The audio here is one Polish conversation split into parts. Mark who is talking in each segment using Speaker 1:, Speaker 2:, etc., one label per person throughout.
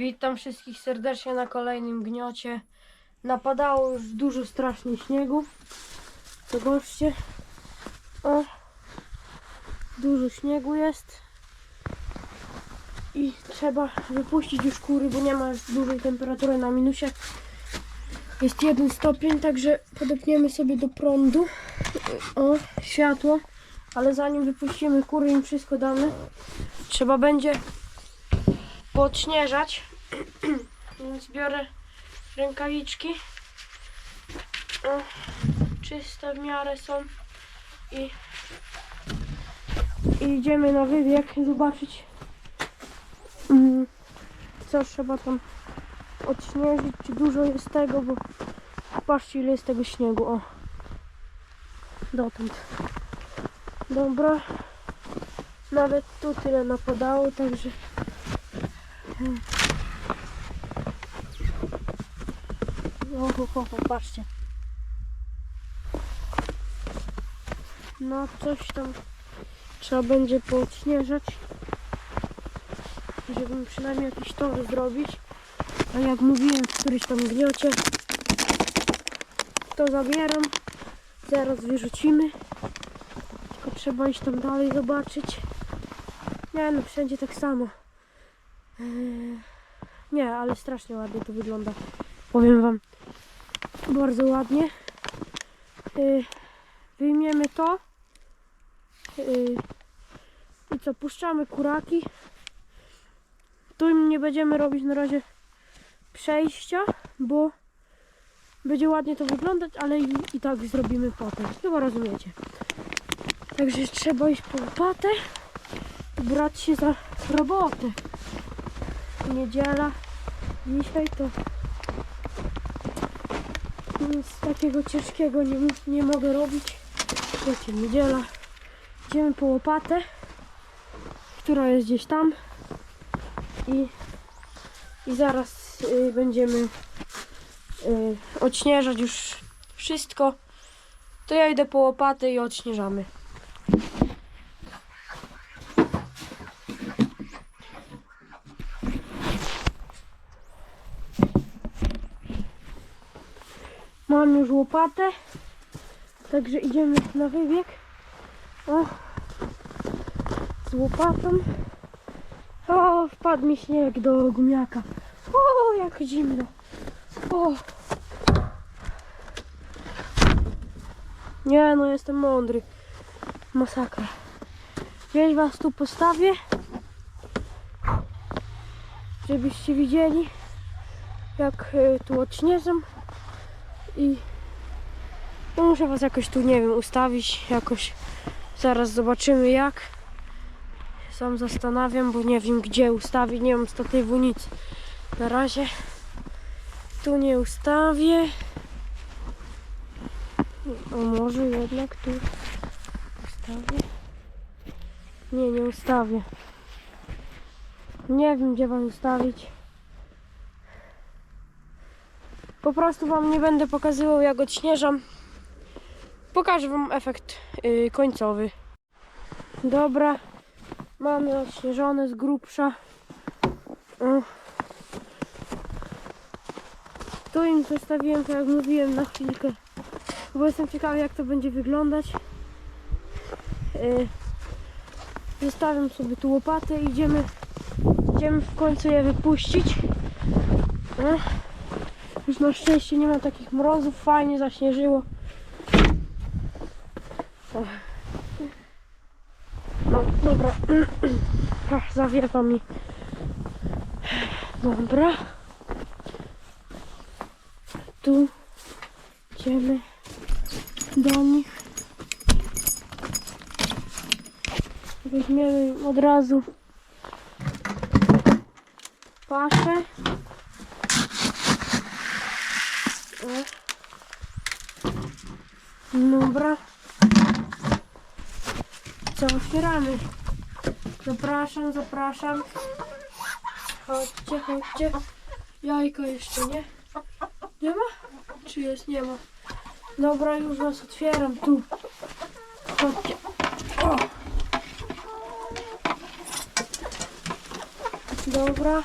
Speaker 1: Witam wszystkich serdecznie na kolejnym gniocie. Napadało już dużo strasznie śniegu. Zobaczcie. O. Dużo śniegu jest. I trzeba wypuścić już kury, bo nie ma już dużej temperatury na minusie. Jest jeden stopień, także podepniemy sobie do prądu. O, światło. Ale zanim wypuścimy kury, im wszystko damy, trzeba będzie podśnieżać. Więc biorę rękawiczki. O, czyste w miarę są. I, i idziemy na wybieg zobaczyć mm, co trzeba tam odśnieżyć, czy dużo jest tego, bo patrzcie ile jest tego śniegu, o dotąd dobra nawet tu tyle napadało, także Oho, ho, ho, patrzcie. No, coś tam trzeba będzie podśnieżać, żeby przynajmniej jakieś tory zrobić. A jak mówiłem w którymś tam gniocie, to zabieram. Zaraz wyrzucimy. Tylko trzeba iść tam dalej zobaczyć. Nie no, wszędzie tak samo. Eee, Nie, ale strasznie ładnie to wygląda. Powiem wam. Bardzo ładnie. Yy, wyjmiemy to. Yy, I co, puszczamy kuraki. Tu nie będziemy robić na razie przejścia, bo będzie ładnie to wyglądać, ale i, i tak zrobimy potem. Chyba rozumiecie. Także trzeba iść po łopatę i brać się za robotę. Niedziela. Dzisiaj to nic takiego ciężkiego nie, nie mogę robić. Wiecie, niedziela. Idziemy po łopatę, która jest gdzieś tam. I, i zaraz y, będziemy y, odśnieżać już wszystko. To ja idę po łopatę i odśnieżamy. Mam już łopatę, także idziemy na wybieg. O, z łopatą. O, wpadł mi śnieg do gumiaka. O, jak zimno. O. Nie, no jestem mądry. Masakra. Gdzieś was tu postawię, żebyście widzieli, jak y, tu odśnieżam i no muszę was jakoś tu, nie wiem, ustawić jakoś. Zaraz zobaczymy jak. Sam zastanawiam, bo nie wiem gdzie ustawić, nie mam statywu, nic. Na razie tu nie ustawię. O może jednak tu ustawię. Nie, nie ustawię. Nie wiem gdzie wam ustawić. Po prostu Wam nie będę pokazywał jak odśnieżam. Pokażę Wam efekt yy, końcowy. Dobra, mamy odśnieżone z grubsza. O. Tu im zostawiłem, tak jak mówiłem, na chwilkę. Bo jestem ciekawy jak to będzie wyglądać. Yy, zostawiam sobie tu łopatę idziemy, idziemy w końcu je wypuścić. O. Już na szczęście nie ma takich mrozów, fajnie zaśnieżyło. No, dobra. Ach, zawiewa mi. Dobra. Tu idziemy do nich. Weźmiemy od razu paszę. Dobra. Co otwieramy? Zapraszam, zapraszam. Chodźcie, chodźcie. Jajko jeszcze nie. Nie ma? Czy jest? Nie ma. Dobra, już was otwieram tu. Chodźcie. O. Dobra.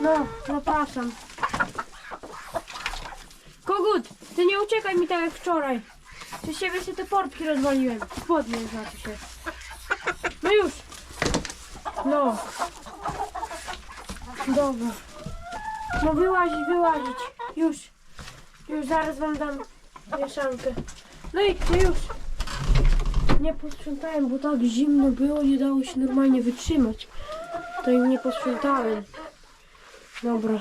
Speaker 1: No, zapraszam. Kogut, ty nie uciekaj mi tak jak wczoraj. Przez siebie się te portki rozwaliłem. Spodnie znaczy się. No już. No. Dobra. No wyłazić, wyłazić. Już. Już zaraz wam dam mieszankę. No idźcie już. Nie posprzątałem, bo tak zimno było, nie dało się normalnie wytrzymać. To im nie posprzątałem. Dobra.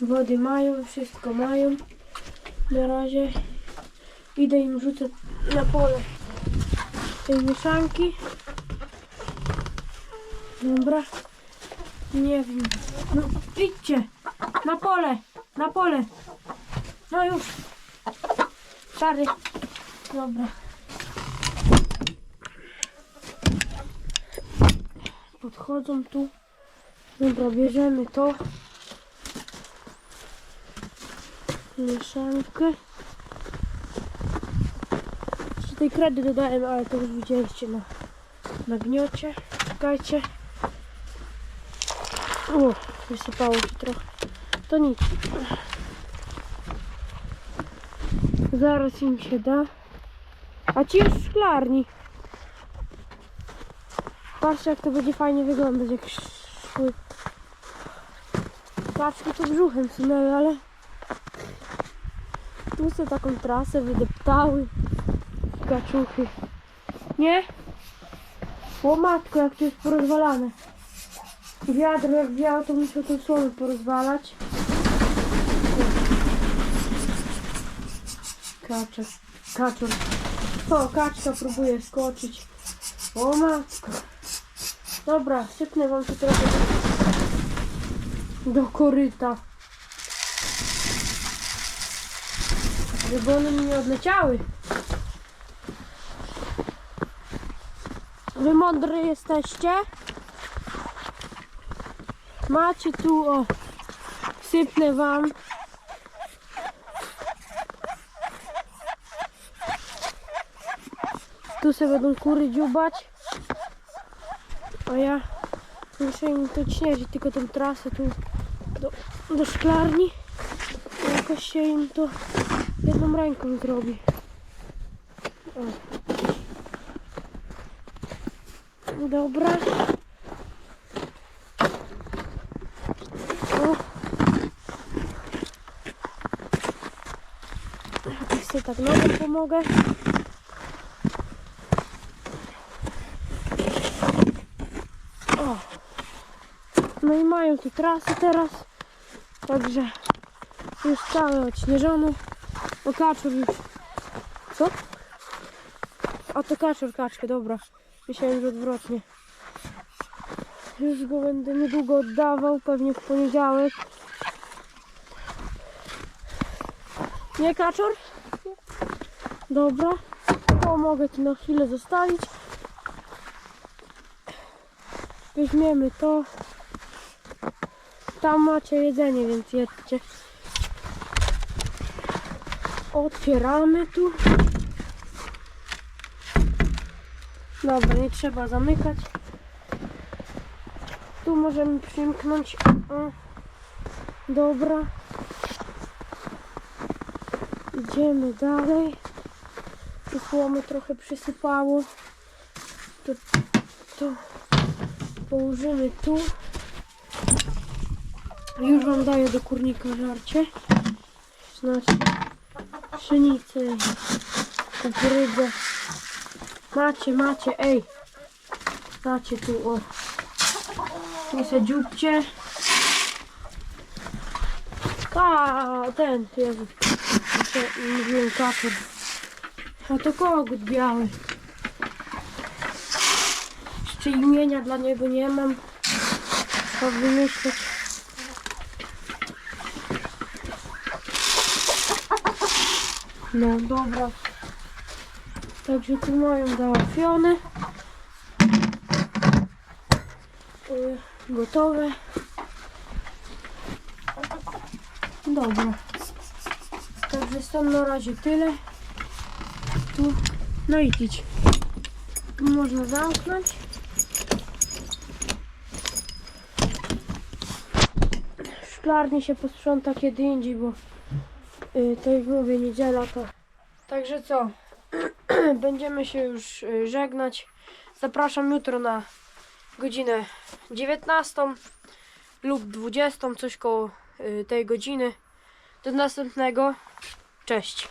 Speaker 1: Wody mają, wszystko mają. Na razie idę im rzucę na pole tej mieszanki. Dobra. Nie wiem. No idźcie. Na pole. Na pole. No już. Stary. Dobra. Podchodzą tu. Dobra, bierzemy to. Mieszankę. Jeszcze tej kredy dodałem, ale to już widzieliście na, na gniocie. Czekajcie. O, wysypało się trochę. To nic. Zaraz im się da. A ci już w szklarni. Patrzcie jak to będzie fajnie wyglądać jak szły. Kaczki to brzuchem sunęły, ale tu sobie taką trasę wydeptały. Kaczuchy. Nie? O jak to jest porozwalane. Wiatr jak wiał, to musiał tą słomę porozwalać. Kaczek. Kaczor. O, kaczka próbuje skoczyć. O matko. Dobra, sypnę wam tu trochę do koryta. Żeby one mi nie odleciały. Wy mądry jesteście? Macie tu, o, sypnę wam. Tu sobie będą kury dziubać. A ja muszę im to śnieżyć, tylko tą trasę tu do, do szklarni. Jakoś się im to jedną ręką zrobi. O. Dobra. O. Jakoś sobie tak nogą pomogę. O. No i mają tu trasę teraz. Także już całe odśnieżone. O kaczor już. Co? A to kaczor, kaczkę, dobra. Myślałem, że odwrotnie. Już go będę niedługo oddawał, pewnie w poniedziałek. Nie kaczor? Dobra. To mogę ci na chwilę zostawić. Weźmiemy to. Tam macie jedzenie, więc jedzcie. Otwieramy tu. Dobra, nie trzeba zamykać. Tu możemy przymknąć. O. Dobra. Idziemy dalej. Tu słomy trochę przysypało. To, to położymy tu. Już wam daję do kurnika żarcie. Znaczy pszenicę, kukurydzę. Macie, macie, ej. Macie tu, o. Tu se dzióbcie. Ka, ten, Jezu. Mówiłem kapur. A to kogut biały. Jeszcze imienia dla niego nie mam. Trzeba wymyśleć. No dobra. Także tu mają załatwione. Y, Gotowe. Dobra. Także stąd na razie tyle. Tu. No i idź. Tu można zamknąć. szklarnię się posprząta kiedy indziej, bo y, to jak mówię, niedziela to. Także co? Będziemy się już y, żegnać. Zapraszam jutro na godzinę 19 lub 20, coś koło y, tej godziny. Do następnego. Cześć.